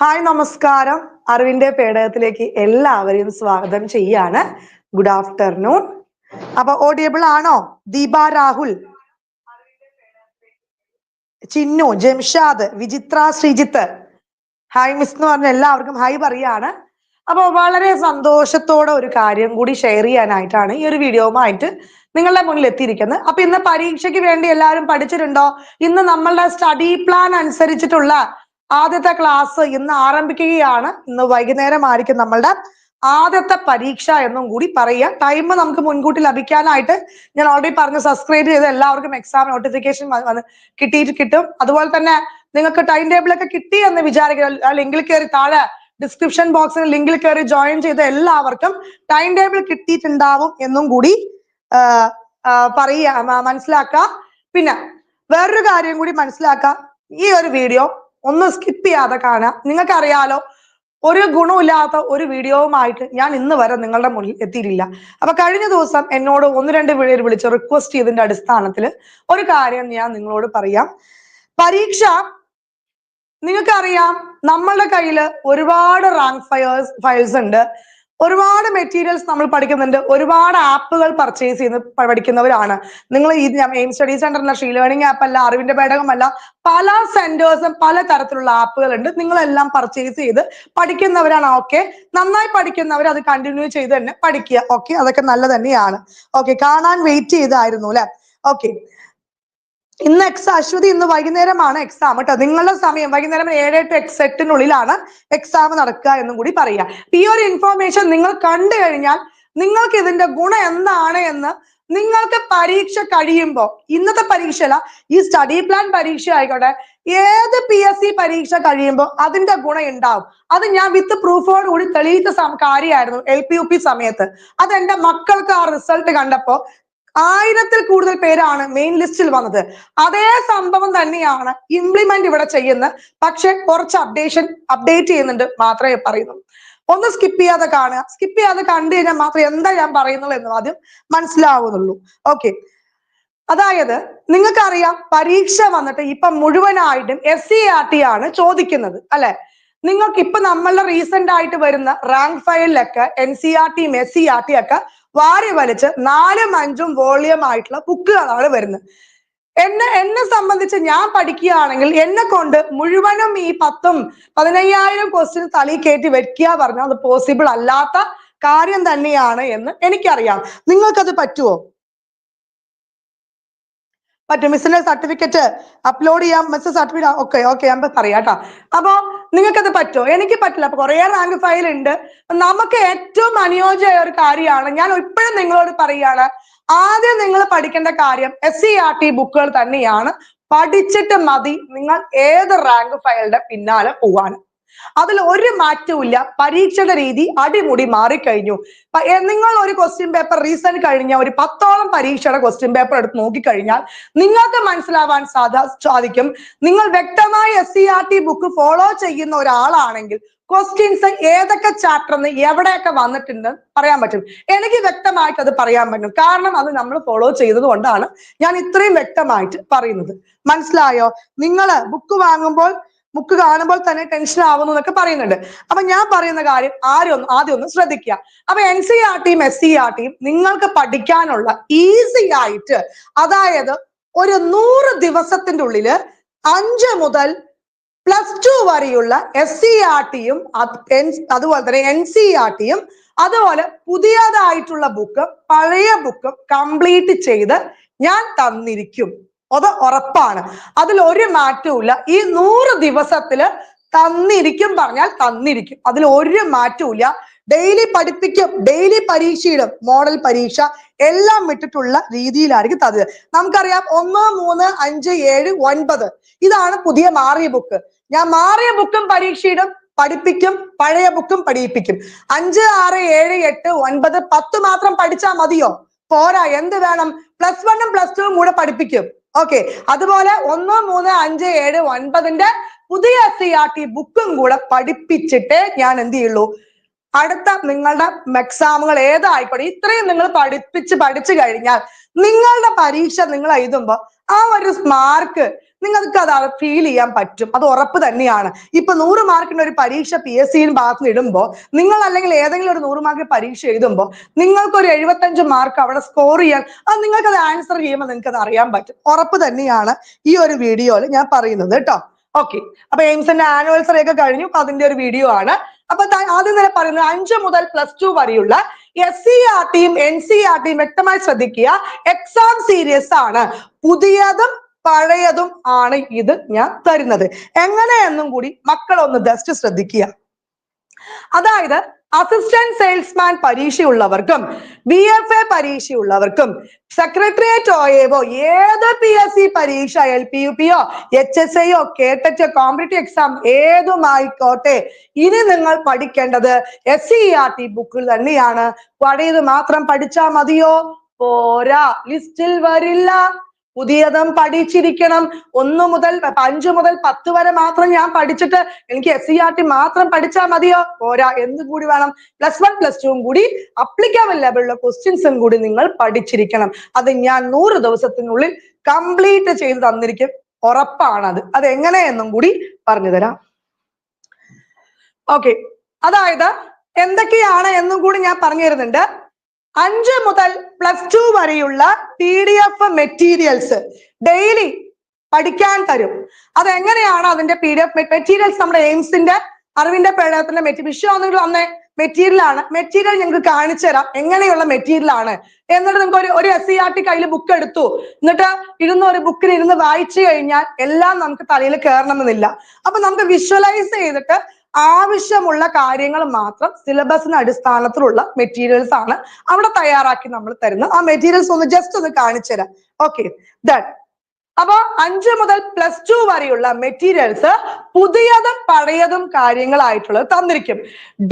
Hi നമസ്കാരം. അറിവിന്റെ പേടകത്തിലേക്ക് എല്ലാവരെയും സ്വാഗതം ചെയ്യാണ്. ഗുഡ് ആഫ്റ്റർനൂൺ അപ്പൊ ഓഡിയബിൾ ആണോ? ദീപ രാഹുൽ. ചിന്നു ജംഷാദ് വിചിത്ര ശ്രീജിത്ത്. ഹായ് മിസ് എന്ന് പറഞ്ഞ എല്ലാവർക്കും ഹായ് പറയാണ്. അപ്പൊ വളരെ സന്തോഷത്തോടെ ഒരു കാര്യം കൂടി ഷെയർ ചെയ്യാനായിട്ടാണ് ഈ ഒരു വീഡിയോവുമായിട്ട് നിങ്ങളുടെ മുന്നിൽ എത്തിയിരിക്കുന്നത്. അപ്പൊ ഇന്ന് പരീക്ഷയ്ക്ക് വേണ്ടി എല്ലാവരും പഠിച്ചിട്ടുണ്ടോ? ഇന്ന് നമ്മളുടെ സ്റ്റഡി പ്ലാൻ അനുസരിച്ചിട്ടുള്ള ആദ്യത്തെ ക്ലാസ് ഇന്ന് ആരംഭിക്കുകയാണ്. ഇന്ന് വൈകുന്നേരം ആയിരിക്കും നമ്മളുടെ ആദ്യത്തെ പരീക്ഷ എന്നും കൂടി പറയുക. ടൈം നമുക്ക് മുൻകൂട്ടി ലഭിക്കാനായിട്ട് ഞാൻ ഓൾറെഡി പറഞ്ഞു സബ്സ്ക്രൈബ് ചെയ്ത് എല്ലാവർക്കും എക്സാം നോട്ടിഫിക്കേഷൻ കിട്ടിയിട്ട് കിട്ടും. അതുപോലെ തന്നെ നിങ്ങൾക്ക് ടൈം ടേബിൾ ഒക്കെ കിട്ടി എന്ന് വിചാരിക്കുക ലിങ്കിൽ കയറി താഴെ ഡിസ്ക്രിപ്ഷൻ ബോക്സിൽ ലിങ്കിൽ കയറി ജോയിൻ ചെയ്ത എല്ലാവർക്കും ടൈം ടേബിൾ കിട്ടിയിട്ടുണ്ടാവും എന്നും കൂടി പറയുക മനസ്സിലാക്കാം പിന്നെ വേറൊരു കാര്യം കൂടി മനസ്സിലാക്കുക. ഈ ഒരു വീഡിയോ ഒന്ന് സ്കിപ്പ് ചെയ്യാതെ കാണുക. നിങ്ങൾക്കറിയാലോ ഒരു ഗുണമില്ലാത്ത ഒരു വീഡിയോവുമായിട്ട് ഞാൻ ഇന്ന് വരെ നിങ്ങളുടെ മുന്നിൽ എത്തിയിട്ടില്ല. അപ്പൊ കഴിഞ്ഞ ദിവസം എന്നോട് ഒന്ന് രണ്ട് പേര് വിളിച്ച് റിക്വസ്റ്റ് ചെയ്തതിന്റെ അടിസ്ഥാനത്തിൽ ഒരു കാര്യം ഞാൻ നിങ്ങളോട് പറയാം. പരീക്ഷ നിങ്ങൾക്കറിയാം നമ്മളുടെ കയ്യിൽ ഒരുപാട് റാങ്ക് ഫയേഴ്സ് ഫയൽസ് ഉണ്ട്. ഒരുപാട് മെറ്റീരിയൽസ് നമ്മൾ പഠിക്കുന്നുണ്ട്. ഒരുപാട് ആപ്പുകൾ പർച്ചേസ് ചെയ്ത് പഠിക്കുന്നവരാണ്. നിങ്ങൾ ഈ എയിം സ്റ്റഡി സെന്ററിലെ ഷീ ലേണിംഗ് ആപ്പ് അല്ല അറിവിന്റെ പേടകമല്ല പല സെന്റേഴ്സും പല തരത്തിലുള്ള ആപ്പുകൾ ഉണ്ട്. നിങ്ങളെല്ലാം പർച്ചേസ് ചെയ്ത് പഠിക്കുന്നവരാണ്. ഓക്കെ നന്നായി പഠിക്കുന്നവർ അത് കണ്ടിന്യൂ ചെയ്ത് തന്നെ പഠിക്കുക. ഓക്കെ അതൊക്കെ നല്ല തന്നെയാണ്. ഓക്കെ കാണാൻ വെയിറ്റ് ചെയ്തായിരുന്നു അല്ലെ? ഓക്കെ ഇന്ന് എക്സ് അശ്വതി ഇന്ന് വൈകുന്നേരമാണ് എക്സാം കേട്ടോ നിങ്ങളുടെ സമയം വൈകുന്നേരം ഏഴ് ടു എക്സ് എട്ടിനുള്ളിലാണ് എക്സാം നടക്കുക എന്നും കൂടി പറയാം ഈ ഒരു ഇൻഫോർമേഷൻ നിങ്ങൾ കണ്ടു കഴിഞ്ഞാൽ നിങ്ങൾക്ക് ഇതിന്റെ ഗുണം എന്താണ് എന്ന് നിങ്ങൾക്ക് പരീക്ഷ കഴിയുമ്പോൾ ഇന്നത്തെ പരീക്ഷയല്ല ഈ സ്റ്റഡി പ്ലാൻ പരീക്ഷ ആയിക്കോട്ടെ ഏത് പി എസ് സി പരീക്ഷ കഴിയുമ്പോൾ അതിന്റെ ഗുണം ഉണ്ടാവും. അത് ഞാൻ വിത്ത് പ്രൂഫോട് കൂടി തെളിയിച്ച കാര്യമായിരുന്നു എൽ പി യു പി സമയത്ത്. അത് എന്റെ മക്കൾക്ക് ആ റിസൾട്ട് കണ്ടപ്പോ ആയിരത്തിൽ കൂടുതൽ പേരാണ് മെയിൻ ലിസ്റ്റിൽ വന്നത്. അതേ സംഭവം തന്നെയാണ് ഇംപ്ലിമെന്റ് ഇവിടെ ചെയ്യുന്നത്. പക്ഷെ കുറച്ച് അപ്ഡേഷൻ അപ്ഡേറ്റ് ചെയ്യുന്നുണ്ട് മാത്രമേ പറയുന്നു. ഒന്ന് സ്കിപ്പ് ചെയ്യാതെ കാണുക. സ്കിപ്പ് ചെയ്യാതെ കണ്ടു കഴിഞ്ഞാൽ മാത്രം എന്താ ഞാൻ പറയുന്നുള്ളൂ എന്ന് ആദ്യം മനസ്സിലാവുന്നുള്ളൂ. ഓക്കെ അതായത് നിങ്ങൾക്കറിയാം പരീക്ഷ വന്നിട്ട് ഇപ്പൊ മുഴുവനായിട്ടും എസ് സി ആർ ടി ആണ് ചോദിക്കുന്നത് അല്ലെ? നിങ്ങൾക്ക് ഇപ്പൊ നമ്മളുടെ റീസെന്റ് ആയിട്ട് വരുന്ന റാങ്ക് ഫയലിലൊക്കെ എൻ സി ആർ ടിയും എസ് സി ആർ ടി ഒക്കെ വാരി വലിച്ച് നാലും അഞ്ചും വോളിയം ആയിട്ടുള്ള ബുക്കുകളാണ് വരുന്നത്. എന്നെ എന്നെ സംബന്ധിച്ച് ഞാൻ പഠിക്കുകയാണെങ്കിൽ എന്നെ കൊണ്ട് മുഴുവനും ഈ പത്തും പതിനയ്യായിരം ക്വസ്റ്റ്യൻ തളി കയറ്റി വെക്കുക പറഞ്ഞാൽ അത് പോസിബിൾ അല്ലാത്ത കാര്യം തന്നെയാണ് എന്ന് എനിക്കറിയാം. നിങ്ങൾക്കത് പറ്റുമോ പറ്റും മിസ്സിന്റെ സർട്ടിഫിക്കറ്റ് അപ്ലോഡ് ചെയ്യാം. മിസ് സർട്ടിഫിക്കറ്റ് ഓക്കെ ഓക്കെ ഞാൻ പറയാം കേട്ടോ. അപ്പൊ നിങ്ങൾക്കത് പറ്റോ എനിക്ക് പറ്റില്ല. അപ്പൊ കുറെ റാങ്ക് ഫയൽ ഉണ്ട്. നമുക്ക് ഏറ്റവും അനുയോജ്യമായ ഒരു കാര്യമാണ്. ഞാൻ ഇപ്പോഴും നിങ്ങളോട് പറയാണ് ആദ്യം നിങ്ങൾ പഠിക്കേണ്ട കാര്യം എസ് സി ആർ ടി ബുക്കുകൾ തന്നെയാണ്. പഠിച്ചിട്ട് മതി നിങ്ങൾ ഏത് റാങ്ക് ഫയലിന്റെ പിന്നാലെ പോവാൻ. അതിൽ ഒരു മാറ്റവും ഇല്ല. പരീക്ഷയുടെ രീതി അടിമുടി മാറിക്കഴിഞ്ഞു. നിങ്ങൾ ഒരു ക്വസ്റ്റ്യൻ പേപ്പർ റീസെന്റ് കഴിഞ്ഞ ഒരു പത്തോളം പരീക്ഷയുടെ ക്വസ്റ്റ്യൻ പേപ്പർ എടുത്ത് നോക്കിക്കഴിഞ്ഞാൽ നിങ്ങൾക്ക് മനസ്സിലാവാൻ സാധാ സാധിക്കും. നിങ്ങൾ വ്യക്തമായി S C R T book follow ചെയ്യുന്ന ഒരാളാണെങ്കിൽ ക്വസ്റ്റ്യൻസ് ഏതൊക്കെ ചാപ്റ്ററിന്ന് എവിടെയൊക്കെ വന്നിട്ടുണ്ട് പറയാൻ പറ്റും. എനിക്ക് വ്യക്തമായിട്ട് അത് പറയാൻ പറ്റും. കാരണം അത് നമ്മൾ ഫോളോ ചെയ്തത് കൊണ്ടാണ് ഞാൻ ഇത്രയും വ്യക്തമായിട്ട് പറയുന്നത്. മനസ്സിലായോ? നിങ്ങൾ ബുക്ക് വാങ്ങുമ്പോൾ ബുക്ക് കാണുമ്പോൾ തന്നെ ടെൻഷൻ ആവുന്നു എന്നൊക്കെ പറയുന്നുണ്ട്. അപ്പൊ ഞാൻ പറയുന്ന കാര്യം ആരും ഒന്ന് ആദ്യം ഒന്ന് ശ്രദ്ധിക്കുക. അപ്പൊ എൻ സി ആർ ടിയും എസ് സി ആർ ടിയും നിങ്ങൾക്ക് പഠിക്കാനുള്ള ഈസി ആയിട്ട് അതായത് ഒരു നൂറ് ദിവസത്തിന്റെ ഉള്ളിൽ അഞ്ച് മുതൽ പ്ലസ് ടു വരെയുള്ള എസ് സി ആർ ടിയും അതുപോലെ തന്നെ എൻ സി ആർ ടിയും അതുപോലെ പുതിയതായിട്ടുള്ള ബുക്ക് പഴയ ബുക്കും കംപ്ലീറ്റ് ചെയ്ത് ഞാൻ തന്നിരിക്കും. അത് ഉറപ്പാണ്. അതിൽ ഒരു മാറ്റവും ഈ നൂറ് ദിവസത്തിൽ തന്നിരിക്കും പറഞ്ഞാൽ തന്നിരിക്കും. അതിൽ ഒരു മാറ്റവും ഡെയിലി പഠിപ്പിക്കും ഡെയിലി പരീക്ഷയിടും മോഡൽ പരീക്ഷ എല്ലാം വിട്ടിട്ടുള്ള രീതിയിലായിരിക്കും തത് നമുക്കറിയാം ഒന്ന് മൂന്ന് അഞ്ച് ഏഴ് ഒൻപത്. ഇതാണ് പുതിയ മാറിയ ബുക്ക്. ഞാൻ മാറിയ ബുക്കും പരീക്ഷയിടും പഠിപ്പിക്കും പഴയ ബുക്കും പഠിപ്പിക്കും. അഞ്ച് ആറ് ഏഴ് എട്ട് ഒൻപത് പത്ത് മാത്രം പഠിച്ചാൽ മതിയോ? പോരാ എന്ത് വേണം? പ്ലസ് വണ്ണും പ്ലസ് ടുവും കൂടെ പഠിപ്പിക്കും. ഓക്കെ അതുപോലെ ഒന്ന് മൂന്ന് അഞ്ച് ഏഴ് ഒൻപതിന്റെ പുതിയ സി ബുക്കും കൂടെ പഠിപ്പിച്ചിട്ട് ഞാൻ എന്ത് ചെയ്യുള്ളൂ? അടുത്ത നിങ്ങളുടെ എക്സാമുകൾ ഏതായിക്കോട്ടെ ഇത്രയും നിങ്ങൾ പഠിപ്പിച്ച് പഠിച്ചു കഴിഞ്ഞാൽ നിങ്ങളുടെ പരീക്ഷ നിങ്ങൾ എഴുതുമ്പോ ആ ഒരു മാർക്ക് നിങ്ങൾക്ക് അത് ഫീൽ ചെയ്യാൻ പറ്റും. അത് ഉറപ്പ് തന്നെയാണ്. ഇപ്പൊ നൂറ് മാർക്കിന്റെ ഒരു പരീക്ഷ പി എസ് സിയിൽ ഭാഗത്ത് നിന്ന് ഇടുമ്പോൾ നിങ്ങൾ അല്ലെങ്കിൽ ഏതെങ്കിലും ഒരു നൂറ് മാർക്ക് പരീക്ഷ എഴുതുമ്പോൾ നിങ്ങൾക്ക് ഒരു എഴുപത്തഞ്ച് മാർക്ക് അവിടെ സ്കോർ ചെയ്യാൻ അത് നിങ്ങൾക്ക് അത് ആൻസർ ചെയ്യുമ്പോൾ നിങ്ങൾക്ക് അത് അറിയാൻ പറ്റും. ഉറപ്പ് തന്നെയാണ് ഈ ഒരു വീഡിയോയിൽ ഞാൻ പറയുന്നത് കേട്ടോ. ഓക്കെ അപ്പൊ എയിംസിന്റെ ആനിവേഴ്സറി ഒക്കെ കഴിഞ്ഞു. അതിന്റെ ഒരു വീഡിയോ ആണ്. അപ്പൊ ആദ്യം തന്നെ പറയുന്നത് അഞ്ചു മുതൽ പ്ലസ് ടു വരെയുള്ള എസ് സി ആർ ടിയും എൻ സി ആർ ടിയും വ്യക്തമായി ശ്രദ്ധിക്കുക. എക്സാം സീരീസ് ആണ്. പുതിയതും പഴയതും ആണ് ഇത് ഞാൻ തരുന്നത്. എങ്ങനെയെന്നും കൂടി മക്കൾ ഒന്ന് ജസ്റ്റ് ശ്രദ്ധിക്കുക. അതായത് അസിസ്റ്റന്റ് സെയിൽസ്മാൻ പരീക്ഷയുള്ളവർക്കും ബി എഫ് എ പരീക്ഷയുള്ളവർക്കും സെക്രട്ടേറിയറ്റ് ഓയേവോ ഏത് പി എസ് സി പരീക്ഷ എൽ പി യു പിയോ എച്ച് എസ് ഐയോ കേട്ടറ്റ് കോമ്പറ്റീവ് എക്സാം ഏതുമായിക്കോട്ടെ ഇനി നിങ്ങൾ പഠിക്കേണ്ടത് എസ് സി ആർ ടി ബുക്കിൽ തന്നെയാണ്. പഴയത് മാത്രം പഠിച്ചാൽ മതിയോ? പോരാ. ലിസ്റ്റിൽ വരില്ല. പുതിയതും പഠിച്ചിരിക്കണം. ഒന്ന് മുതൽ അഞ്ചു മുതൽ പത്ത് വരെ മാത്രം ഞാൻ പഠിച്ചിട്ട് എനിക്ക് എസ് സി ആർ ടി മാത്രം പഠിച്ചാൽ മതിയോ? പോരാ എന്ത് കൂടി വേണം? പ്ലസ് വൺ പ്ലസ് ടുവും കൂടി അപ്ലിക്കബിൾ ലെവലിലുള്ള ക്വസ്റ്റ്യൻസും കൂടി നിങ്ങൾ പഠിച്ചിരിക്കണം. അത് ഞാൻ നൂറ് ദിവസത്തിനുള്ളിൽ കംപ്ലീറ്റ് ചെയ്ത് തന്നിരിക്കും. ഉറപ്പാണത്. അത് എങ്ങനെയെന്നും കൂടി പറഞ്ഞു തരാം. ഓക്കെ അതായത് എന്തൊക്കെയാണ് എന്നും കൂടി ഞാൻ പറഞ്ഞു തരുന്നുണ്ട്. അഞ്ച് മുതൽ പ്ലസ് ടു വരെയുള്ള P D F materials daily പഠിക്കാൻ തരും. അതെങ്ങനെയാണ് അതിന്റെ പി ഡി എഫ് മെറ്റീരിയൽസ് നമ്മുടെ എയിംസിന്റെ അറിവിന്റെ പേടകത്തിന്റെ മെറ്റീരിയൽ വിഷയം ഒന്നെങ്കിലും അന്നേ മെറ്റീരിയൽ ആണ്. മെറ്റീരിയൽ ഞങ്ങൾക്ക് കാണിച്ചു തരാം. എങ്ങനെയുള്ള മെറ്റീരിയൽ ആണ്. എന്നിട്ട് നിങ്ങൾക്ക് ഒരു ഒരു എസ് സി ആർ ടി കയ്യിൽ ബുക്ക് എടുത്തു. എന്നിട്ട് ഇരുന്ന് ഒരു ബുക്കിൽ ഇരുന്ന് വായിച്ചു കഴിഞ്ഞാൽ എല്ലാം നമുക്ക് തലയിൽ കയറണമെന്നില്ല. അപ്പൊ നമുക്ക് വിഷ്വലൈസ് ചെയ്തിട്ട് ആവശ്യമുള്ള കാര്യങ്ങൾ മാത്രം സിലബസിന് അടിസ്ഥാനത്തിലുള്ള മെറ്റീരിയൽസ് ആണ് അവിടെ തയ്യാറാക്കി നമ്മൾ തരുന്നത്. ആ മെറ്റീരിയൽസ് ഒന്ന് ജസ്റ്റ് ഒന്ന് കാണിച്ചു തരാം. ഓക്കെ ദൻ അപ്പൊ അഞ്ച് മുതൽ പ്ലസ് ടു വരെയുള്ള മെറ്റീരിയൽസ് പുതിയതും പഴയതും കാര്യങ്ങളായിട്ടുള്ളത് തന്നിരിക്കും.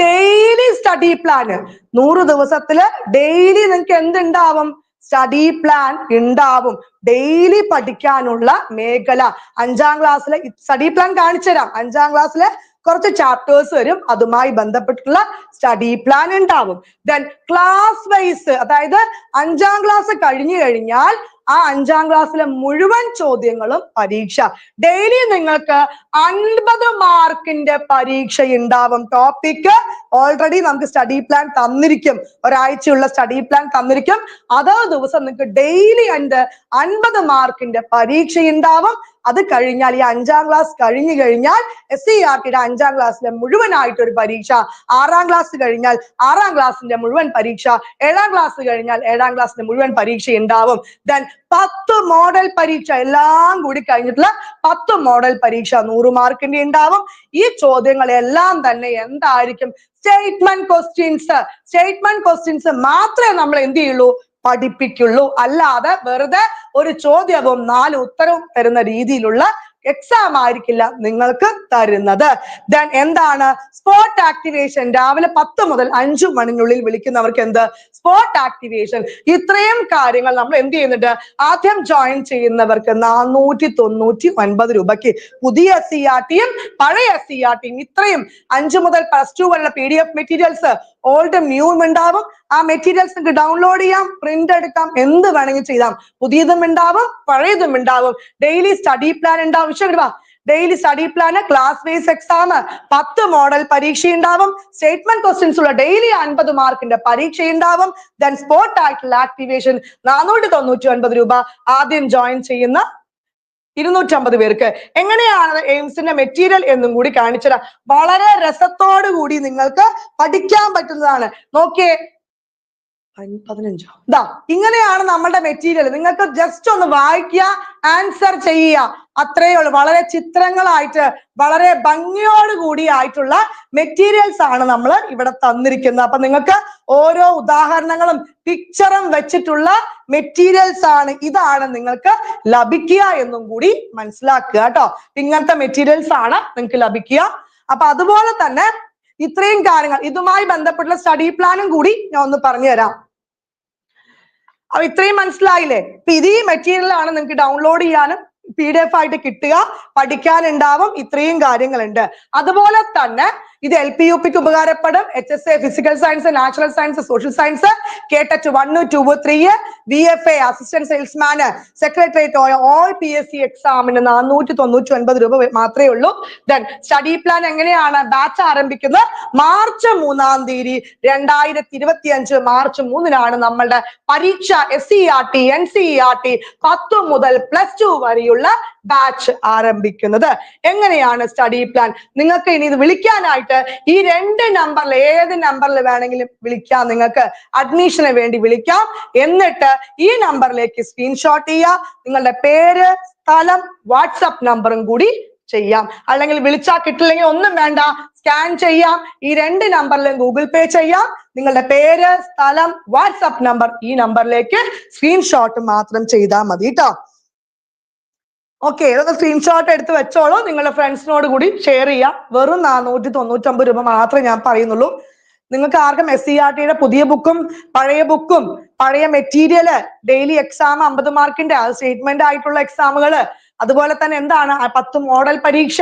ഡെയിലി സ്റ്റഡി പ്ലാന് നൂറ് ദിവസത്തിൽ ഡെയിലി നിങ്ങൾക്ക് എന്തുണ്ടാവും? സ്റ്റഡി പ്ലാൻ ഉണ്ടാവും. ഡെയിലി പഠിക്കാനുള്ള മേഖല. അഞ്ചാം ക്ലാസ്സിലെ സ്റ്റഡി പ്ലാൻ കാണിച്ചു തരാം. അഞ്ചാം ക്ലാസ്സിലെ കുറച്ച് ചാപ്റ്റേഴ്സ് വരും. അതുമായി ബന്ധപ്പെട്ടുള്ള സ്റ്റഡി പ്ലാൻ ഉണ്ടാവും. ദെൻ ക്ലാസ് വൈസ് അതായത് അഞ്ചാം ക്ലാസ് കഴിഞ്ഞു കഴിഞ്ഞാൽ ആ അഞ്ചാം ക്ലാസ്സിലെ മുഴുവൻ ചോദ്യങ്ങളും പരീക്ഷ. ഡെയിലി നിങ്ങൾക്ക് അൻപത് മാർക്കിന്റെ പരീക്ഷ ഉണ്ടാവും. ടോപ്പിക് ഓൾറെഡി നമുക്ക് സ്റ്റഡി പ്ലാൻ തന്നിരിക്കും. ഒരാഴ്ചയുള്ള സ്റ്റഡി പ്ലാൻ തന്നിരിക്കും. അതേ ദിവസം നിങ്ങൾക്ക് ഡെയിലി അൻപത് അൻപത് മാർക്കിന്റെ പരീക്ഷ ഉണ്ടാവും. അത് കഴിഞ്ഞാൽ ഈ അഞ്ചാം ക്ലാസ് കഴിഞ്ഞു കഴിഞ്ഞാൽ എസ് സി ആർ ടിയുടെ അഞ്ചാം ക്ലാസ്സിലെ മുഴുവനായിട്ട് ഒരു പരീക്ഷ. ആറാം ക്ലാസ് കഴിഞ്ഞാൽ ആറാം ക്ലാസ്സിന്റെ മുഴുവൻ പരീക്ഷ. ഏഴാം ക്ലാസ് കഴിഞ്ഞാൽ ഏഴാം ക്ലാസ്സിന്റെ മുഴുവൻ പരീക്ഷ ഉണ്ടാവും. ദെൻ പത്ത് മോഡൽ പരീക്ഷ എല്ലാം കൂടി കഴിഞ്ഞിട്ടുള്ള പത്ത് മോഡൽ പരീക്ഷ നൂറ് മാർക്കിന്റെ ഉണ്ടാവും. ഈ ചോദ്യങ്ങളെല്ലാം തന്നെ എന്തായിരിക്കും? സ്റ്റേറ്റ്മെന്റ് ക്വസ്റ്റ്യൻസ് സ്റ്റേറ്റ്മെന്റ് ക്വസ്റ്റ്യൻസ് മാത്രമേ നമ്മൾ എന്ത് ചെയ്യുള്ളൂ? പഠിപ്പിക്കുള്ളൂ. അല്ലാതെ വെറുതെ ഒരു ചോദ്യവും നാല് ഉത്തരവും തരുന്ന രീതിയിലുള്ള എക്സാം ആയിരിക്കില്ല നിങ്ങൾക്ക് തരുന്നത്. ദെൻ എന്താണ്? സ്പോട്ട് ആക്ടിവേഷൻ രാവിലെ പത്ത് മുതൽ അഞ്ചു മണിനുള്ളിൽ വിളിക്കുന്നവർക്ക് എന്ത്? സ്പോട്ട് ആക്ടിവേഷൻ ഇത്രയും കാര്യങ്ങൾ നമ്മൾ എന്ത് ചെയ്യുന്നുണ്ട്? ആദ്യം ജോയിൻ ചെയ്യുന്നവർക്ക് നാനൂറ്റി തൊണ്ണൂറ്റി ഒൻപത് രൂപയ്ക്ക് പുതിയ സി ആർ ടിയും പഴയ സി ആർ ടിയും ഇത്രയും അഞ്ചു മുതൽ പ്ലസ് ടു വരെയുള്ള P D F materials old ന്യൂവും ഉണ്ടാവും ആ മെറ്റീരിയൽസ് നിങ്ങൾക്ക് ഡൗൺലോഡ് ചെയ്യാം പ്രിന്റ് എടുക്കാം എന്ത് വേണമെങ്കിൽ ചെയ്യാം പുതിയതും ഉണ്ടാവും പഴയതും ഉണ്ടാവും ഡെയിലി സ്റ്റഡി പ്ലാൻ ഉണ്ടാവും വിഷയം daily study plan class base exam പത്ത് മോഡൽ പരീക്ഷ ഉണ്ടാവും സ്റ്റേറ്റ്മെന്റ് ക്വസ്റ്റ്യൻസ് ഉള്ള ഡെയിലി അൻപത് മാർക്കിന്റെ പരീക്ഷ ഉണ്ടാവും ദെൻ സ്പോട്ട് ആയിട്ടുള്ള ആക്ടിവേഷൻ നാനൂറ്റി തൊണ്ണൂറ്റി ഒൻപത് രൂപ ആദ്യം ജോയിൻ ചെയ്യുന്ന ഇരുന്നൂറ്റമ്പത് പേർക്ക്. എങ്ങനെയാണ് എയിംസിന്റെ മെറ്റീരിയൽ എന്നും കൂടി കാണിച്ചുതരാം വളരെ രസത്തോടു കൂടി നിങ്ങൾക്ക് പഠിക്കാൻ പറ്റുന്നതാണ്. നോക്കിയേ. പതിനഞ്ചോ ഇതാ ഇങ്ങനെയാണ് നമ്മുടെ മെറ്റീരിയൽ. നിങ്ങൾക്ക് ജസ്റ്റ് ഒന്ന് വായിക്കുക ആൻസർ ചെയ്യുക. അത്രയേ ഉള്ളൂ വളരെ ചിത്രങ്ങളായിട്ട് വളരെ ഭംഗിയോട് കൂടി ആയിട്ടുള്ള മെറ്റീരിയൽസ് ആണ് നമ്മൾ ഇവിടെ തന്നിരിക്കുന്നത്. അപ്പൊ നിങ്ങൾക്ക് ഓരോ ഉദാഹരണങ്ങളും പിക്ചറും വെച്ചിട്ടുള്ള മെറ്റീരിയൽസ് ആണ് ഇതാണ് നിങ്ങൾക്ക് ലഭിക്കുക എന്നും കൂടി മനസ്സിലാക്കുക കേട്ടോ. ഇങ്ങനത്തെ മെറ്റീരിയൽസ് ആണ് നിങ്ങൾക്ക് ലഭിക്കുക. അപ്പൊ അതുപോലെ തന്നെ ഇത്രയും കാര്യങ്ങൾ ഇതുമായി ബന്ധപ്പെട്ടുള്ള സ്റ്റഡി പ്ലാനും കൂടി ഞാൻ ഒന്ന് പറഞ്ഞു തരാം അപ്പൊ ഇത്രയും മനസ്സിലായില്ലേ? അപ്പൊ ഇത് ഈ മെറ്റീരിയൽ ആണ് നിങ്ങൾക്ക് ഡൗൺലോഡ് ചെയ്യാനും പി ഡി എഫ് ആയിട്ട് കിട്ടുക പഠിക്കാനുണ്ടാവും ഇത്രയും കാര്യങ്ങളുണ്ട്. അതുപോലെ തന്നെ ഇത് എൽ പി യു പിക്ക് ഉപകാരപ്പെടും. H S A physical science natural science social science കേട്ടറ്റ് one two three V F A assistant സെയിൽസ്മാന് secretariat all P S C എക്സാമിന് നാനൂറ്റി തൊണ്ണൂറ്റി ഒൻപത് രൂപ മാത്രമേ ഉള്ളൂ. ദെൻ സ്റ്റഡി പ്ലാൻ എങ്ങനെയാണ്? ബാച്ച് ആരംഭിക്കുന്നത് മാർച്ച് മൂന്നാം തീയതി രണ്ടായിരത്തി ഇരുപത്തി അഞ്ച് മാർച്ച് മൂന്നിനാണ് നമ്മളുടെ പരീക്ഷ S C R T N C R T പത്ത് മുതൽ പ്ലസ് ടു വരെയുള്ള ബാച്ച് ആരംഭിക്കുന്നത്. എങ്ങനെയാണ് സ്റ്റഡി പ്ലാൻ നിങ്ങൾക്ക് ഇനി ഇത് വിളിക്കാനായിട്ട് ഈ രണ്ട് നമ്പറിൽ ഏത് നമ്പറിൽ വേണമെങ്കിലും വിളിക്കാം നിങ്ങൾക്ക്. അഡ്മിഷന് വേണ്ടി വിളിക്കാം. എന്നിട്ട് ഈ നമ്പറിലേക്ക് സ്ക്രീൻഷോട്ട് ചെയ്യുക നിങ്ങളുടെ പേര് സ്ഥലം വാട്സപ്പ് നമ്പറും കൂടി ചെയ്യാം. അല്ലെങ്കിൽ വിളിച്ചാൽ കിട്ടില്ലെങ്കിൽ ഒന്നും വേണ്ട. സ്കാൻ ചെയ്യാം. ഈ രണ്ട് നമ്പറിലും ഗൂഗിൾ പേ ചെയ്യാം. നിങ്ങളുടെ പേര് സ്ഥലം വാട്സപ്പ് നമ്പർ ഈ നമ്പറിലേക്ക് സ്ക്രീൻഷോട്ട് മാത്രം ചെയ്താൽ മതി കേട്ടോ ഓക്കെ ഇതൊന്ന് സ്ക്രീൻഷോട്ട് എടുത്ത് വെച്ചോളൂ. നിങ്ങളുടെ ഫ്രണ്ട്സിനോട് കൂടി ഷെയർ ചെയ്യുക വെറും നാനൂറ്റി തൊണ്ണൂറ്റൊമ്പത് രൂപ മാത്രമേ ഞാൻ പറയുന്നുള്ളൂ. നിങ്ങൾക്ക് ആർക്കും എസ് സി ആർ ടിയുടെ പുതിയ ബുക്കും പഴയ ബുക്കും പഴയ മെറ്റീരിയൽ ഡെയിലി എക്സാം അമ്പത് മാർക്കിന്റെ സ്റ്റേറ്റ്മെന്റ് ആയിട്ടുള്ള എക്സാമുകൾ അതുപോലെ തന്നെ എന്താണ്? പത്ത് മോഡൽ പരീക്ഷ.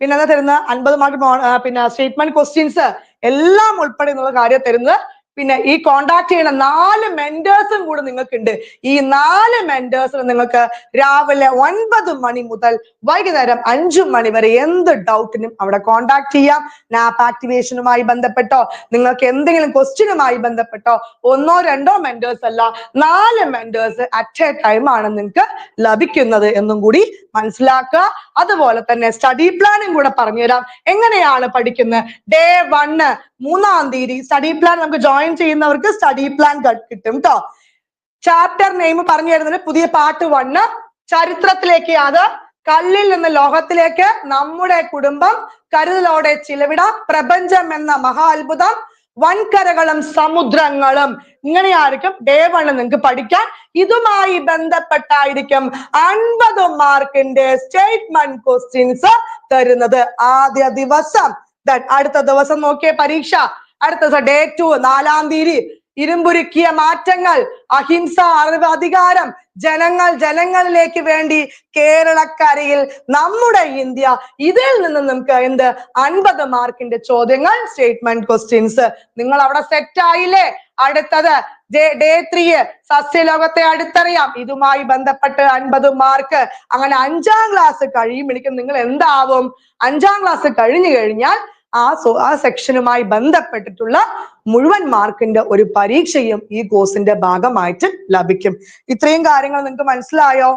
പിന്നെ എന്താ തരുന്നത് അൻപത് മാർക്ക് പിന്നെ സ്റ്റേറ്റ്മെന്റ് ക്വസ്റ്റ്യൻസ് എല്ലാം ഉൾപ്പെടെ എന്നുള്ള കാര്യം തരുന്നത് പിന്നെ ഈ കോണ്ടാക്ട് ചെയ്യുന്ന നാല് മെന്റേഴ്സും കൂടെ നിങ്ങൾക്കുണ്ട്. ഈ നാല് മെന്റേഴ്സിന് നിങ്ങൾക്ക് രാവിലെ ഒൻപത് മണി മുതൽ വൈകുന്നേരം അഞ്ചു മണി വരെ എന്ത് ഡൗട്ടിനും അവിടെ കോണ്ടാക്ട് ചെയ്യാം. നാപ്പ് ആക്ടിവേഷനുമായി ബന്ധപ്പെട്ടോ നിങ്ങൾക്ക് എന്തെങ്കിലും ക്വസ്റ്റ്യനുമായി ബന്ധപ്പെട്ടോ ഒന്നോ രണ്ടോ മെന്റേഴ്സ് അല്ല നാല് മെന്റേഴ്സ് അറ്റ് എ ടൈം ആണ് നിങ്ങൾക്ക് ലഭിക്കുന്നത് എന്നും കൂടി മനസ്സിലാക്കുക. അതുപോലെ തന്നെ സ്റ്റഡി പ്ലാനും കൂടെ പറഞ്ഞുതരാം. എങ്ങനെയാണ് പഠിക്കുന്നത്? ഡേ വണ്ണ് മൂന്നാം തീയതി സ്റ്റഡി പ്ലാൻ നമുക്ക് ജോയിൻ ചെയ്യുന്നവർക്ക് സ്റ്റഡി പ്ലാൻ കിട്ടും കേട്ടോ ചാപ്റ്റർ നെയിം പറഞ്ഞു തരുന്നത് പുതിയ പാർട്ട് വണ്ണ് ചരിത്രത്തിലേക്ക് അത് കല്ലിൽ നിന്ന് ലോകത്തിലേക്ക് നമ്മുടെ കുടുംബം കരുതലോടെ ചിലവിട പ്രപഞ്ചം എന്ന മഹാ അത്ഭുതം വൻകരകളും സമുദ്രങ്ങളും. ഇങ്ങനെയായിരിക്കും ഡേ വണ് നിങ്ങൾക്ക് പഠിക്കാൻ. ഇതുമായി ബന്ധപ്പെട്ടായിരിക്കും അൻപത് മാർക്കിന്റെ സ്റ്റേറ്റ്മെന്റ് ക്വസ്റ്റ്യൻസ് തരുന്നത് ആദ്യ ദിവസം. അടുത്ത ദിവസം നോക്കിയ പരീക്ഷ അടുത്ത ദിവസം ഡേ ടു നാലാം തീയതി ഇരുമ്പുരുക്കിയ മാറ്റങ്ങൾ അഹിംസ അറിവ് അധികാരം ജനങ്ങൾ ജനങ്ങളിലേക്ക് വേണ്ടി കേരളക്കരയിൽ നമ്മുടെ ഇന്ത്യ ഇതിൽ നിന്ന് നമുക്ക് എന്ത്? അൻപത് മാർക്കിന്റെ ചോദ്യങ്ങൾ സ്റ്റേറ്റ്മെന്റ് ക്വസ്റ്റ്യൻസ് നിങ്ങൾ അവിടെ സെറ്റ് ആയില്ലേ? അടുത്തത് ഡേ ത്രീ സസ്യലോകത്തെ അടുത്തറിയാം. ഇതുമായി ബന്ധപ്പെട്ട് അൻപത് മാർക്ക്. അങ്ങനെ അഞ്ചാം ക്ലാസ് കഴിയുമ്പോഴേക്കും നിങ്ങൾ എന്താവും? അഞ്ചാം ക്ലാസ് കഴിഞ്ഞു കഴിഞ്ഞാൽ ആ സോ ആ സെക്ഷനുമായി ബന്ധപ്പെട്ടിട്ടുള്ള മുഴുവൻ മാർക്കിന്റെ ഒരു പരീക്ഷയും ഈ കോഴ്സിന്റെ ഭാഗമായിട്ട് ലഭിക്കും. ഇത്രയും കാര്യങ്ങൾ നിങ്ങൾക്ക് മനസ്സിലായോ?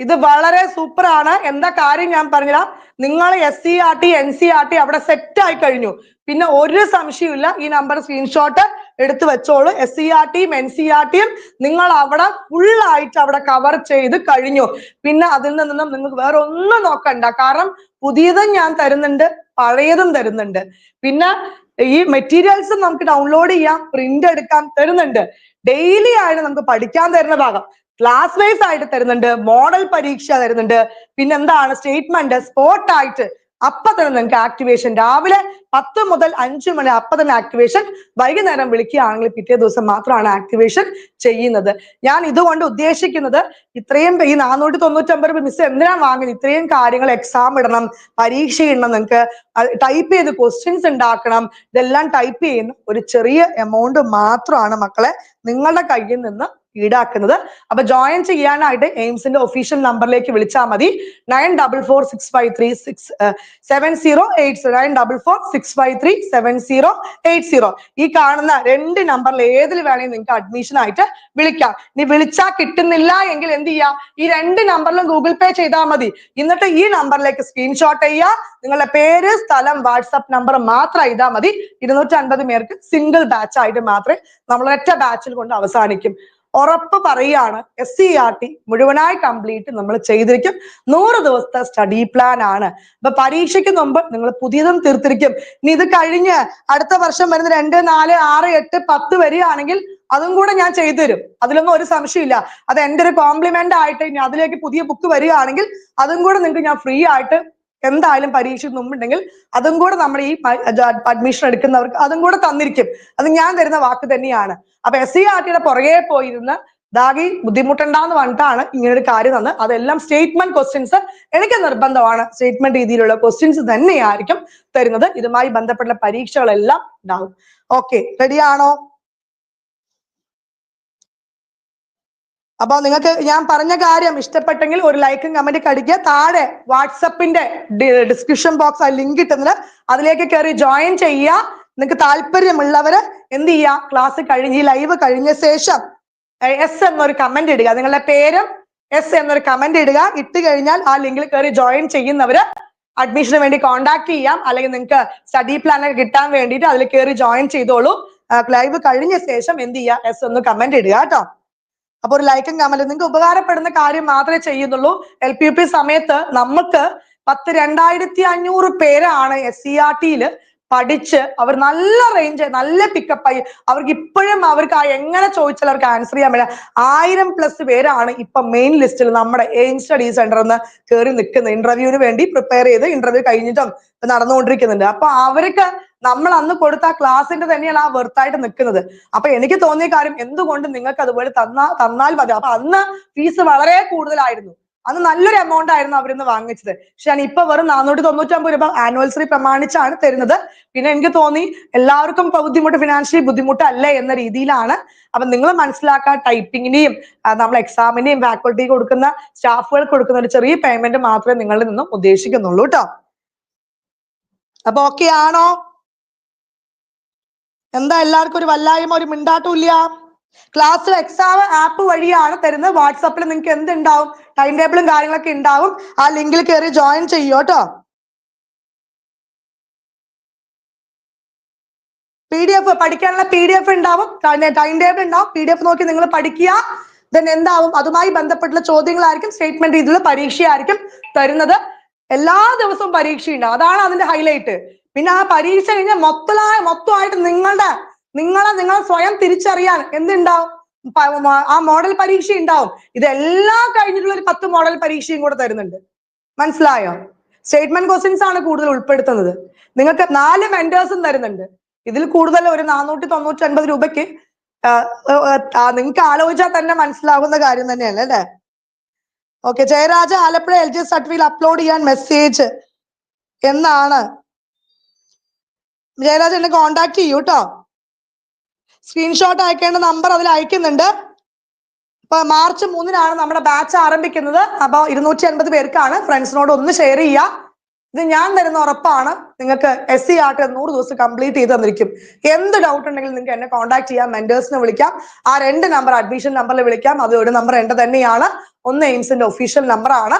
ഇത് വളരെ സൂപ്പർ ആണ്. എന്താ കാര്യം ഞാൻ പറഞ്ഞുതരാം നിങ്ങൾ S C R T N C R T അവിടെ സെറ്റ് ആയി കഴിഞ്ഞു. പിന്നെ ഒരു സംശയമില്ല ഈ നമ്പർ സ്ക്രീൻഷോട്ട് എടുത്തു വെച്ചോളൂ. S C N C R ടിയും നിങ്ങൾ അവിടെ ആയിട്ട് അവിടെ കവർ ചെയ്ത് കഴിഞ്ഞു. പിന്നെ അതിൽ നിന്നും നിങ്ങൾക്ക് വേറെ ഒന്നും നോക്കണ്ട. കാരണം പുതിയതും ഞാൻ തരുന്നുണ്ട് പഴയതും തരുന്നുണ്ട്. പിന്നെ ഈ മെറ്റീരിയൽസും നമുക്ക് ഡൗൺലോഡ് ചെയ്യാം പ്രിന്റ് എടുക്കാം തരുന്നുണ്ട്. ഡെയിലി ആണ് നമുക്ക് പഠിക്കാൻ തരുന്ന ഭാഗം. ക്ലാസ് വൈസ് ആയിട്ട് തരുന്നുണ്ട് മോഡൽ പരീക്ഷ തരുന്നുണ്ട്. പിന്നെ എന്താണ്? സ്റ്റേറ്റ്മെന്റ് സ്പോട്ട് ആയിട്ട് അപ്പൊ തന്നെ നിങ്ങൾക്ക് ആക്ടിവേഷൻ രാവിലെ പത്ത് മുതൽ അഞ്ചു മണി അപ്പൊ തന്നെ ആക്ടിവേഷൻ വൈകുന്നേരം വിളിക്കുകയാണെങ്കിൽ പിറ്റേ ദിവസം മാത്രമാണ് ആക്ടിവേഷൻ ചെയ്യുന്നത്. ഞാൻ ഇതുകൊണ്ട് ഉദ്ദേശിക്കുന്നത് ഇത്രയും ഈ നാനൂറ്റി തൊണ്ണൂറ്റൊമ്പത് മിസ് എന്തിനാണ് വാങ്ങുന്നത് ഇത്രയും കാര്യങ്ങൾ എക്സാം ഇടണം പരീക്ഷ ഇടണം നിങ്ങൾക്ക് ടൈപ്പ് ചെയ്ത് ക്വസ്റ്റ്യൻസ് ഉണ്ടാക്കണം. ഇതെല്ലാം ടൈപ്പ് ചെയ്യുന്ന ഒരു ചെറിയ എമൗണ്ട് മാത്രമാണ് മക്കളെ നിങ്ങളുടെ കയ്യിൽ നിന്ന് ഈടാക്കുന്നത്. അപ്പൊ ജോയിൻ ചെയ്യാനായിട്ട് എയിംസിന്റെ ഒഫീഷ്യൽ നമ്പറിലേക്ക് വിളിച്ചാൽ മതി. Nine double four six five three six seven zero eight nine double four six five three seven zero eight zero ഈ കാണുന്ന രണ്ട് നമ്പറിൽ ഏതിൽ വേണമെങ്കിൽ നിങ്ങൾക്ക് അഡ്മിഷൻ ആയിട്ട് വിളിക്കാം. ഇനി വിളിച്ചാൽ കിട്ടുന്നില്ല എങ്കിൽ എന്ത് ചെയ്യാ? ഈ രണ്ട് നമ്പറിലും ഗൂഗിൾ പേ ചെയ്താൽ മതി. എന്നിട്ട് ഈ നമ്പറിലേക്ക് സ്ക്രീൻഷോട്ട് ചെയ്യുക. നിങ്ങളുടെ പേര് സ്ഥലം വാട്സപ്പ് നമ്പർ മാത്രം എഴുതാൽ മതി. ഇരുന്നൂറ്റി അൻപത് പേർക്ക് സിംഗിൾ ബാച്ച് ആയിട്ട് മാത്രമേ നമ്മൾ ഒറ്റ ബാച്ചിൽ കൊണ്ട് അവസാനിക്കും. ഉറപ്പ് പറയാണ് എസ് സി ആർ ടി മുഴുവനായി കംപ്ലീറ്റ് നമ്മൾ ചെയ്തിരിക്കും. നൂറ് ദിവസത്തെ സ്റ്റഡി പ്ലാൻ ആണ്. അപ്പൊ പരീക്ഷയ്ക്ക് മുമ്പ് നിങ്ങൾ പുതിയതും തീർത്തിരിക്കും. ഇനി ഇത് കഴിഞ്ഞ് അടുത്ത വർഷം വരുന്ന രണ്ട് നാല് ആറ് എട്ട് പത്ത് വരികയാണെങ്കിൽ അതും കൂടെ ഞാൻ ചെയ്തു തരും. അതിലൊന്നും ഒരു സംശയമില്ല അത് എന്റെ ഒരു കോംപ്ലിമെന്റ് ആയിട്ട് ഇനി അതിലേക്ക് പുതിയ ബുക്ക് വരികയാണെങ്കിൽ അതും കൂടെ നിങ്ങൾക്ക് ഞാൻ ഫ്രീ ആയിട്ട് എന്തായാലും പരീക്ഷയ്ക്ക് മുമ്പുണ്ടെങ്കിൽ അതും കൂടെ നമ്മൾ ഈ അഡ്മിഷൻ എടുക്കുന്നവർക്ക് അതും കൂടെ തന്നിരിക്കും. അത് ഞാൻ തരുന്ന വാക്ക് തന്നെയാണ്. അപ്പൊ എസ് സി ആർ ടിയുടെ പുറകെ പോയിരുന്ന് ദാഗി ബുദ്ധിമുട്ടുണ്ടാന്ന് പറഞ്ഞിട്ടാണ് ഇങ്ങനെ ഒരു കാര്യം തന്നത് അതെല്ലാം സ്റ്റേറ്റ്മെന്റ് ക്വസ്റ്റ്യൻസ് എനിക്ക് നിർബന്ധമാണ്. സ്റ്റേറ്റ്മെന്റ് രീതിയിലുള്ള ക്വസ്റ്റ്യൻസ് തന്നെയായിരിക്കും തരുന്നത്. ഇതുമായി ബന്ധപ്പെട്ട പരീക്ഷകളെല്ലാം ഉണ്ടാവും. ഓക്കെ റെഡിയാണോ അപ്പൊ നിങ്ങൾക്ക് ഞാൻ പറഞ്ഞ കാര്യം ഇഷ്ടപ്പെട്ടെങ്കിൽ ഒരു ലൈക്കും കമന്റ് അടിക്കുക. താഴെ വാട്സപ്പിന്റെ ഡിസ്ക്രിപ്ഷൻ ബോക്സ് ആ ലിങ്ക് കിട്ടുന്നത് അതിലേക്ക് കയറി ജോയിൻ ചെയ്യുക. നിങ്ങൾക്ക് താല്പര്യമുള്ളവര് എന്ത് ചെയ്യുക? ക്ലാസ് കഴിഞ്ഞ് ഈ ലൈവ് കഴിഞ്ഞ ശേഷം എസ് എന്നൊരു കമന്റ് ഇടുക. നിങ്ങളുടെ പേരും എസ് എന്നൊരു കമന്റ് ഇടുക. ഇട്ട് കഴിഞ്ഞാൽ ആ ലിങ്കിൽ കയറി ജോയിൻ ചെയ്യുന്നവര് അഡ്മിഷന് വേണ്ടി കോൺടാക്ട് ചെയ്യാം. അല്ലെങ്കിൽ നിങ്ങൾക്ക് സ്റ്റഡി പ്ലാൻ ഒക്കെ കിട്ടാൻ വേണ്ടിയിട്ട് അതിൽ കയറി ജോയിൻ ചെയ്തോളൂ. ലൈവ് കഴിഞ്ഞ ശേഷം എന്ത് ചെയ്യുക? എസ് ഒന്ന് കമന്റ് ഇടുക കേട്ടോ. അപ്പൊ ഒരു ലൈക്കും കമന്റും. നിങ്ങൾക്ക് ഉപകാരപ്പെടുന്ന കാര്യം മാത്രമേ ചെയ്യുന്നുള്ളൂ. എൽ പി യു പി സമയത്ത് നമുക്ക് പത്ത് രണ്ടായിരത്തി അഞ്ഞൂറ് പേരാണ് എസ് സി ആർ ടിയിൽ പഠിച്ച് അവർ നല്ല റേഞ്ച് നല്ല പിക്കപ്പ് ആയി. അവർക്ക് ഇപ്പോഴും അവർക്ക് എങ്ങനെ ചോദിച്ചാൽ അവർക്ക് ആൻസർ ചെയ്യാൻ പറ്റില്ല. ആയിരം പ്ലസ് പേരാണ് ഇപ്പൊ മെയിൻ ലിസ്റ്റിൽ നമ്മുടെ എയിം സ്റ്റഡി സെന്റർ എന്ന് കയറി നിൽക്കുന്നത് ഇന്റർവ്യൂവിന് വേണ്ടി പ്രിപ്പയർ ചെയ്ത് ഇന്റർവ്യൂ കഴിഞ്ഞിട്ടും നടന്നുകൊണ്ടിരിക്കുന്നുണ്ട്. അപ്പൊ അവർക്ക് നമ്മൾ അന്ന് കൊടുത്ത ആ ക്ലാസ്സിന്റെ തന്നെയാണ് ആ വെർത്തായിട്ട് നിൽക്കുന്നത്. അപ്പൊ എനിക്ക് തോന്നിയ കാര്യം എന്തുകൊണ്ട് നിങ്ങൾക്ക് അതുപോലെ തന്നാ തന്നാൽ മതി? അപ്പൊ അന്ന് ഫീസ് വളരെ കൂടുതലായിരുന്നു. അന്ന് നല്ലൊരു എമൗണ്ട് ആയിരുന്നു അവരിന്ന് വാങ്ങിച്ചത്. പക്ഷെ ഇപ്പൊ വെറും നാനൂറ്റി തൊണ്ണൂറ്റമ്പത് രൂപ ആനിവേഴ്സറി പ്രമാണിച്ചാണ് തരുന്നത്. പിന്നെ എനിക്ക് തോന്നി എല്ലാവർക്കും ഇപ്പൊ ബുദ്ധിമുട്ട് ഫിനാൻഷ്യലി ബുദ്ധിമുട്ടല്ലേ എന്ന രീതിയിലാണ്. അപ്പൊ നിങ്ങൾ മനസ്സിലാക്കുക ടൈപ്പിങ്ങിനെയും നമ്മൾ എക്സാമിനെയും ഫാക്കൾട്ടി കൊടുക്കുന്ന സ്റ്റാഫുകൾക്ക് കൊടുക്കുന്ന ഒരു ചെറിയ പേയ്മെന്റ് മാത്രമേ നിങ്ങളിൽ നിന്നും ഉദ്ദേശിക്കുന്നുള്ളൂ കേട്ടോ അപ്പൊ ഓക്കെ ആണോ? എന്താ എല്ലാവർക്കും ഒരു വല്ലായ്മ ഒരു മിണ്ടാട്ടും ഇല്ല ക്ലാസ് എക്സാം ആപ്പ് വഴിയാണ് തരുന്നത്. വാട്സാപ്പിൽ നിങ്ങൾക്ക് എന്തുണ്ടാവും? ടൈം ടേബിളും കാര്യങ്ങളൊക്കെ ഉണ്ടാവും. ആ ലിങ്കിൽ കയറി ജോയിൻ ചെയ്യോ കേട്ടോ. പി ഡി എഫ് പഠിക്കാനുള്ള പി ഡി എഫ് ഉണ്ടാവും ടൈം ടേബിൾ ഉണ്ടാവും. പി ഡി എഫ് നോക്കി നിങ്ങൾ പഠിക്കുക. ദെൻ എന്താവും? അതുമായി ബന്ധപ്പെട്ടുള്ള ചോദ്യങ്ങളായിരിക്കും. സ്റ്റേറ്റ്മെന്റ് രീതിയിലുള്ള പരീക്ഷയായിരിക്കും തരുന്നത്. എല്ലാ ദിവസവും പരീക്ഷയുണ്ട്. അതാണ് അതിന്റെ ഹൈലൈറ്റ് പിന്നെ ആ പരീക്ഷ കഴിഞ്ഞാൽ മൊത്തമായ മൊത്തമായിട്ട് നിങ്ങളുടെ നിങ്ങളെ നിങ്ങൾ സ്വയം തിരിച്ചറിയാൻ എന്തുണ്ടാവും? ആ മോഡൽ പരീക്ഷ ഉണ്ടാവും. ഇതെല്ലാം കഴിഞ്ഞിട്ടുള്ള ഒരു പത്ത് മോഡൽ പരീക്ഷയും കൂടെ തരുന്നുണ്ട്. മനസ്സിലായോ? സ്റ്റേറ്റ്മെന്റ് ക്വസ്റ്റ്യൻസ് ആണ് കൂടുതൽ ഉൾപ്പെടുത്തുന്നത്. നിങ്ങൾക്ക് നാല് മെന്റേഴ്സും തരുന്നുണ്ട്. ഇതിൽ കൂടുതൽ ഒരു നാനൂറ്റി തൊണ്ണൂറ്റി ഒൻപത് രൂപയ്ക്ക് നിങ്ങൾക്ക് ആലോചിച്ചാൽ തന്നെ മനസ്സിലാകുന്ന കാര്യം തന്നെയാണ് അല്ലേ? Okay Jayaraja Alappuzha L G certificate upload ചെയ്യാൻ മെസ്സേജ് എന്നാണ് ജയരാജ് എന്നെ കോണ്ടാക്ട് ചെയ്യൂ കേട്ടോ സ്ക്രീൻഷോട്ട് അയക്കേണ്ട നമ്പർ അതിൽ അയക്കുന്നുണ്ട്. ഇപ്പൊ മാർച്ച് മൂന്നിനാണ് നമ്മുടെ ബാച്ച് ആരംഭിക്കുന്നത്. അപ്പൊ ഇരുന്നൂറ്റി അൻപത് പേർക്കാണ് ഫ്രണ്ട്സിനോട് ഒന്ന് ഷെയർ ചെയ്യുക ഇത് ഞാൻ തരുന്ന ഉറപ്പാണ്. നിങ്ങൾക്ക് എസ് സി ആർട്ട് നൂറ് ദിവസം കംപ്ലീറ്റ് ചെയ്ത് തന്നിരിക്കും. എന്ത് ഡൗട്ട് ഉണ്ടെങ്കിലും നിങ്ങൾക്ക് എന്നെ കോൺടാക്ട് ചെയ്യാം. മെന്റേഴ്സിനെ വിളിക്കാം. ആ രണ്ട് നമ്പർ അഡ്മിഷൻ നമ്പറിൽ വിളിക്കാം. അത് ഒരു നമ്പർ എന്റെ തന്നെയാണ്. ഒന്ന് എയിംസിന്റെ ഒഫീഷ്യൽ നമ്പറാണ് ആണ്.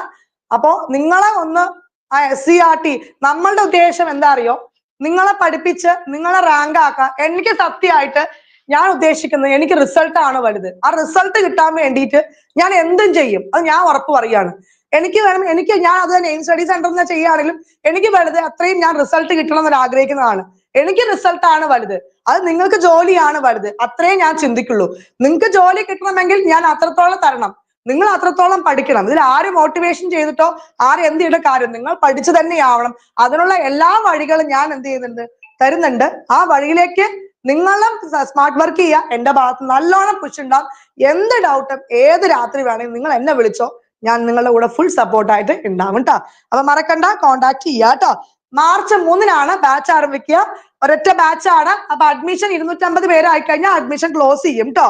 അപ്പോ നിങ്ങളെ ഒന്ന് ആ എസ് സി ആർ ടി നമ്മളുടെ ഉദ്ദേശം എന്താ അറിയോ? നിങ്ങളെ പഠിപ്പിച്ച് നിങ്ങളെ റാങ്ക് ആക്കാൻ എനിക്ക് സത്യമായിട്ട് ഞാൻ ഉദ്ദേശിക്കുന്നത് എനിക്ക് റിസൾട്ട് ആണ് വലുത്. ആ റിസൾട്ട് കിട്ടാൻ വേണ്ടിയിട്ട് ഞാൻ എന്തും ചെയ്യും. അത് ഞാൻ ഉറപ്പ് പറയാണ് എനിക്ക് വേണം എനിക്ക് ഞാൻ അത് തന്നെ എയിം സ്റ്റഡി സെന്ററിൽ നിന്ന് ചെയ്യുകയാണെങ്കിലും എനിക്ക് വലുത് അത്രയും ഞാൻ റിസൾട്ട് കിട്ടണം എന്ന് ആഗ്രഹിക്കുന്നതാണ്. എനിക്ക് റിസൾട്ട് ആണ് വലുത്. അത് നിങ്ങൾക്ക് ജോലിയാണ് വലുത്. അത്രയും ഞാൻ ചിന്തിക്കുള്ളൂ. നിങ്ങൾക്ക് ജോലി കിട്ടണമെങ്കിൽ ഞാൻ അത്രത്തോളം തരണം. നിങ്ങൾ അത്രത്തോളം പഠിക്കണം. ഇതിൽ ആര് മോട്ടിവേഷൻ ചെയ്തിട്ടോ ആര് എന്ത് ചെയ്യേണ്ട കാര്യം നിങ്ങൾ പഠിച്ചു തന്നെയാവണം അതിനുള്ള എല്ലാ വഴികളും ഞാൻ എന്ത് ചെയ്യുന്നുണ്ട് തരുന്നുണ്ട്. ആ വഴിയിലേക്ക് നിങ്ങളും സ്മാർട്ട് വർക്ക് ചെയ്യുക. എന്റെ ഭാഗത്ത് നല്ലോണം പുഷ് ഉണ്ടാവും. എന്ത് ഡൗട്ടും ഏത് രാത്രി വേണമെങ്കിലും നിങ്ങൾ എന്നെ വിളിച്ചോ. ഞാൻ നിങ്ങളുടെ കൂടെ ഫുൾ സപ്പോർട്ടായിട്ട് ഉണ്ടാവും കേട്ടോ അപ്പൊ മറക്കണ്ട കോണ്ടാക്ട് ചെയ്യുക കേട്ടോ മാർച്ച് മൂന്നിനാണ് ബാച്ച് ആരംഭിക്കുക. ഒരൊറ്റ ബാച്ചാണ് അപ്പൊ അഡ്മിഷൻ ഇരുന്നൂറ്റമ്പത് പേരായി കഴിഞ്ഞാൽ അഡ്മിഷൻ ക്ലോസ് ചെയ്യും കേട്ടോ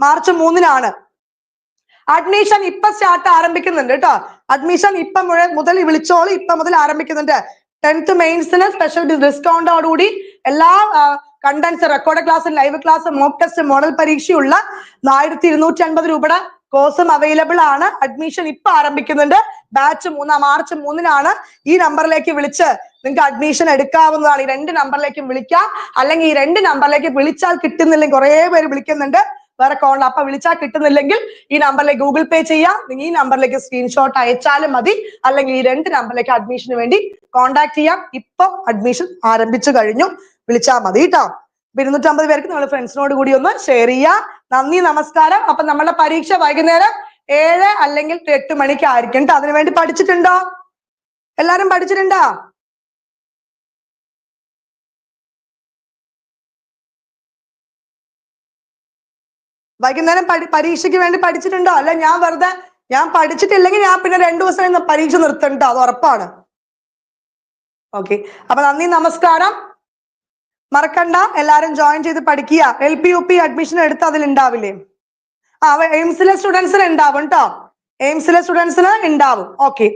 മാർച്ച് മൂന്നിനാണ്. അഡ്മിഷൻ ഇപ്പൊ സ്റ്റാർട്ട് ആരംഭിക്കുന്നുണ്ട് കേട്ടോ അഡ്മിഷൻ ഇപ്പൊ മുതൽ വിളിച്ചോളൂ ഇപ്പൊ മുതൽ ആരംഭിക്കുന്നുണ്ട്. ടെൻത്ത് മെയിൻസിന് സ്പെഷ്യൽ ഡിസ്കൗണ്ടോടുകൂടി എല്ലാ contents record class live class mock test model പരീക്ഷയുള്ള ആയിരത്തി ഇരുന്നൂറ്റി അൻപത് രൂപയുടെ കോഴ്സും അവൈലബിൾ ആണ്. അഡ്മിഷൻ ഇപ്പൊ ആരംഭിക്കുന്നുണ്ട്. ബാച്ച് മൂന്നാം മാർച്ച് മൂന്നിനാണ് ഈ നമ്പറിലേക്ക് വിളിച്ച് നിങ്ങൾക്ക് അഡ്മിഷൻ എടുക്കാവുന്നതാണ്. ഈ രണ്ട് നമ്പറിലേക്കും വിളിക്കാം. അല്ലെങ്കിൽ ഈ രണ്ട് നമ്പറിലേക്ക് വിളിച്ചാൽ കിട്ടുന്നില്ലെങ്കിൽ കുറേ പേര് വിളിക്കുന്നുണ്ട്. വേറെ കോൾ അപ്പൊ വിളിച്ചാൽ കിട്ടുന്നില്ലെങ്കിൽ ഈ നമ്പറിലേക്ക് ഗൂഗിൾ പേ ചെയ്യാം. ഈ നമ്പറിലേക്ക് സ്ക്രീൻഷോട്ട് അയച്ചാലും മതി. അല്ലെങ്കിൽ ഈ രണ്ട് നമ്പറിലേക്ക് അഡ്മിഷന് വേണ്ടി കോൺടാക്ട് ചെയ്യാം. ഇപ്പൊ അഡ്മിഷൻ ആരംഭിച്ചു കഴിഞ്ഞു. വിളിച്ചാൽ മതി കേട്ടോ ഇരുന്നൂറ്റമ്പത് പേർക്ക് നമ്മൾ ഫ്രണ്ട്സിനോട് കൂടി ഒന്ന് ഷെയർ ചെയ്യാം. നന്ദി നമസ്കാരം. അപ്പൊ നമ്മുടെ പരീക്ഷ വൈകുന്നേരം ഏഴ് അല്ലെങ്കിൽ എട്ട് മണിക്കായിരിക്കും കേട്ടോ അതിനുവേണ്ടി പഠിച്ചിട്ടുണ്ടോ? എല്ലാരും പഠിച്ചിട്ടുണ്ടോ? വൈകുന്നേരം പരീക്ഷയ്ക്ക് വേണ്ടി പഠിച്ചിട്ടുണ്ടോ? അല്ല ഞാൻ വെറുതെ ഞാൻ പഠിച്ചിട്ടില്ലെങ്കിൽ ഞാൻ പിന്നെ രണ്ടു ദിവസം പരീക്ഷ നിർത്തണ്ട? അത് ഉറപ്പാണ്. ഓക്കെ അപ്പൊ നന്ദി നമസ്കാരം. മറക്കണ്ട എല്ലാരും ജോയിൻ ചെയ്ത് പഠിക്കുക. L P U P admission എടുത്ത് അതിൽ ഉണ്ടാവില്ലേ ആ എയിംസിലെ സ്റ്റുഡൻസിന് ഉണ്ടാവും കേട്ടോ എയിംസിലെ സ്റ്റുഡൻസിന് ഉണ്ടാവും. ഓക്കെ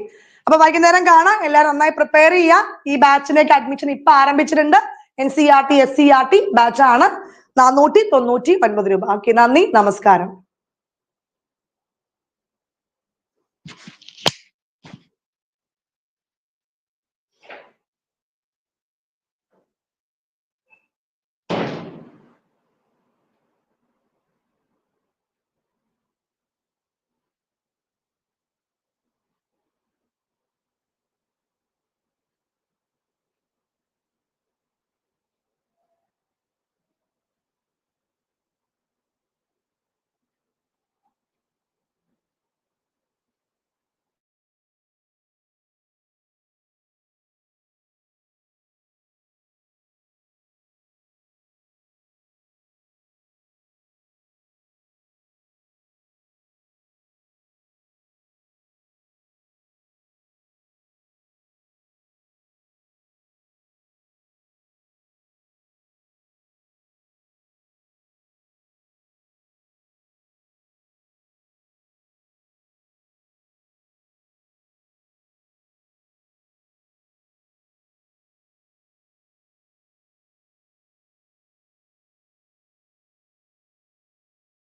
അപ്പൊ വൈകുന്നേരം കാണാം. എല്ലാവരും നന്നായി പ്രിപ്പയർ ചെയ്യുക. ഈ ബാച്ചിലേക്ക് അഡ്മിഷൻ ഇപ്പൊ ആരംഭിച്ചിട്ടുണ്ട്. N C R T S C R T ബാച്ചാണ് നാനൂറ്റി തൊണ്ണൂറ്റി ഒൻപത് രൂപ. ഓക്കെ നന്ദി നമസ്കാരം.